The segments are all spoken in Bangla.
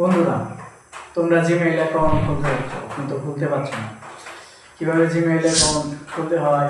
বন্ধুরা, তোমরা জিমেইল অ্যাকাউন্ট খুলতে যাচ্ছ কিন্তু খুলতে পারছ না। কীভাবে জিমেইল অ্যাকাউন্ট খুলতে হয়,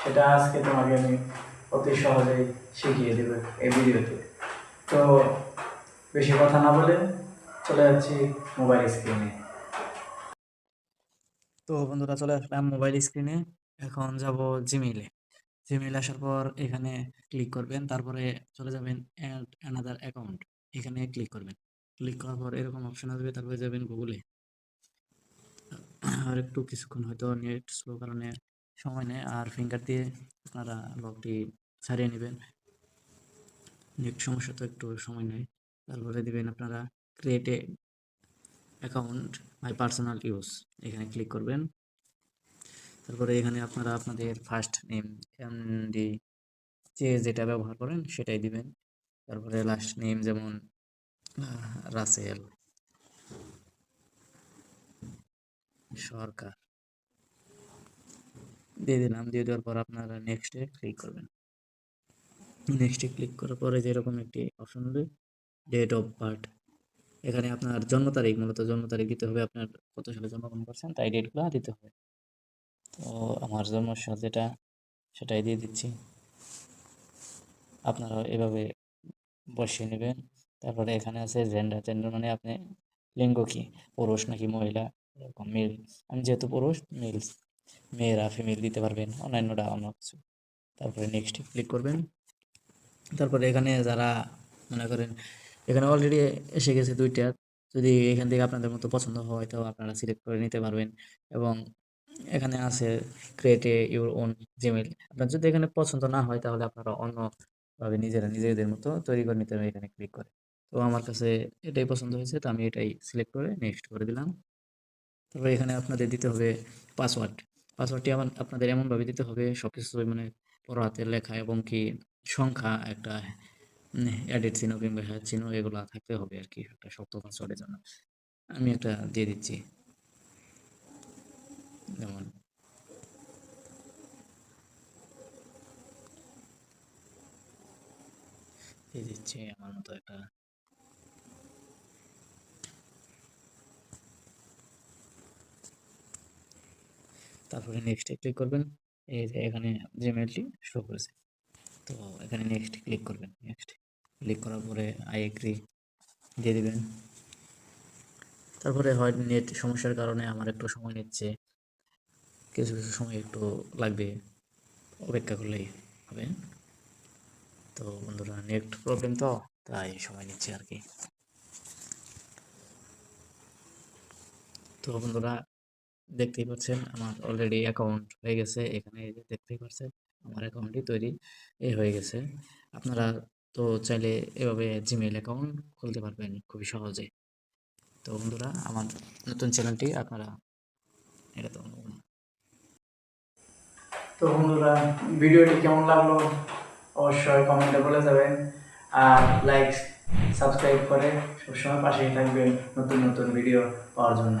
সেটা আজকে তোমাকে আমি অতি সহজেই শিখিয়ে দেব এই ভিডিওতে। তো বেশি কথা না বলে চলে যাচ্ছি মোবাইল স্ক্রিনে তো বন্ধুরা, চলে আসলাম মোবাইল স্ক্রিনে এখন যাব জিমেইলে জিমেইল আসার পর এখানে ক্লিক করবেন, তারপরে চলে যাবেন অ্যাড অ্যানাদার অ্যাকাউন্ট এখানে ক্লিক করবেন। ক্লিক করার পর এরকম অপশন আসবে, তারপরে যাবেন গুগলে আর একটু কিছুক্ষণ হয়তো নেট স্লো কারণে সময় নেয়, আর ফিঙ্গার দিয়ে আপনারা লকটি ছাড়িয়ে নেবেন। নেট সমস্যা তো একটু সময় নেয়, তারপরে দেবেন আপনারা create account my personal use এখানে ক্লিক করবেন। তারপরে এখানে আপনারা আপনাদের ফার্স্ট নেম এমডি যে যেটা ব্যবহার করেন সেটাই দিবেন। তারপরে লাস্ট নেম যেমন রাসেল। সরকার। দিয়ে দিলাম, দিয়ে দেওয়ার পর আপনারা নেক্সটে ক্লিক করবেন। নেক্সটে ক্লিক করার পরে যেরকম একটি অপশন হবে ডেট অফ বার্থ এখানে আপনার জন্ম তারিখ, মূলত জন্ম তারিখ দিতে হবে আপনার কত সালে জন্মগ্রহণ করছেন, তাই ডেটগুলো দিতে হবে। তো আমার জন্ম সাল যেটা, সেটাই দিয়ে দিচ্ছি। আপনারা এভাবে বসিয়ে নেবেন। তারপরে এখানে আছে জেন্ডার জেন্ডার মানে আপনি লিঙ্গ কি? পুরুষ নাকি মহিলা? এরকম মেল আমি যেহেতু পুরুষ মেল মেয়েরা ফিমেল দিতে পারবেন অন্যান্যটা অন্য কিছু। তারপরে নেক্সট ক্লিক করবেন। তারপরে এখানে যারা মনে করেন, এখানে অলরেডি এসে গেছে দুইটা। যদি এখান থেকে আপনাদের মতো পছন্দ হয়, তো আপনারা সিলেক্ট করে নিতে পারবেন। এবং এখানে আছে ক্রিয়েট ইউর ওন জিমেল আপনার যদি এখানে পছন্দ না হয়, তাহলে আপনারা অন্যভাবে নিজেরা নিজেদের মতো তৈরি করে নিতে হবে, এখানে ক্লিক করে। তো আমার কাছে এটাই পছন্দ হয়েছে। তো আমি এটাই সিলেক্ট করে নেক্সট করে দিলাম। তারপরে এখানে আপনাদের দিতে হবে পাসওয়ার্ড পাসওয়ার্ডটি আমার, আপনাদের এমনভাবে দিতে হবে সব কিছু মানে বড় হাতের লেখা এবং কি সংখ্যা, একটা অ্যাডেড চিহ্ন কিংবা হ্যাঁ চিহ্ন, এগুলো থাকতে হবে আর কি একটা শক্ত পাসওয়ার্ডের জন্য। আমি একটা দিয়ে দিচ্ছি। যেমন দিয়ে দিচ্ছি, আমার মতো একটা তারপরে নেক্সটে ক্লিক করবেন, এই যে এখানে জিমেলটি শো করেছে। তো এখানে নেক্সট ক্লিক করবেন নেক্সট ক্লিক করার পরে আই এগ্রি দিয়ে দিবেন। তারপরে হয় নেট সমস্যার কারণে আমার একটু সময় নিচ্ছে, কিছু কিছু সময় একটু লাগবে, অপেক্ষা করলেই হবে। তো বন্ধুরা নেট প্রবলেম তো, তাই সময় নিচ্ছে আর কি। তো বন্ধুরা দেখতেই পাচ্ছেন আমার অলরেডি অ্যাকাউন্ট হয়ে গেছে। এখানে দেখতেই পাচ্ছেন আমার অ্যাকাউন্টই তৈরি এ হয়ে গেছে। আপনারা তো চাইলে এভাবে জিমেইল অ্যাকাউন্ট খুলতে পারবেন খুবই সহজে। তো বন্ধুরা, আমার নতুন চ্যানেলটি আপনারা এটা তো তো বন্ধুরা, ভিডিওটি কেমন লাগল? অবশ্যই কমেন্টে বলে যাবেন। আর লাইক সাবস্ক্রাইব করে সবসময় পাশেই থাকবেন নতুন নতুন ভিডিও পাওয়ার জন্য।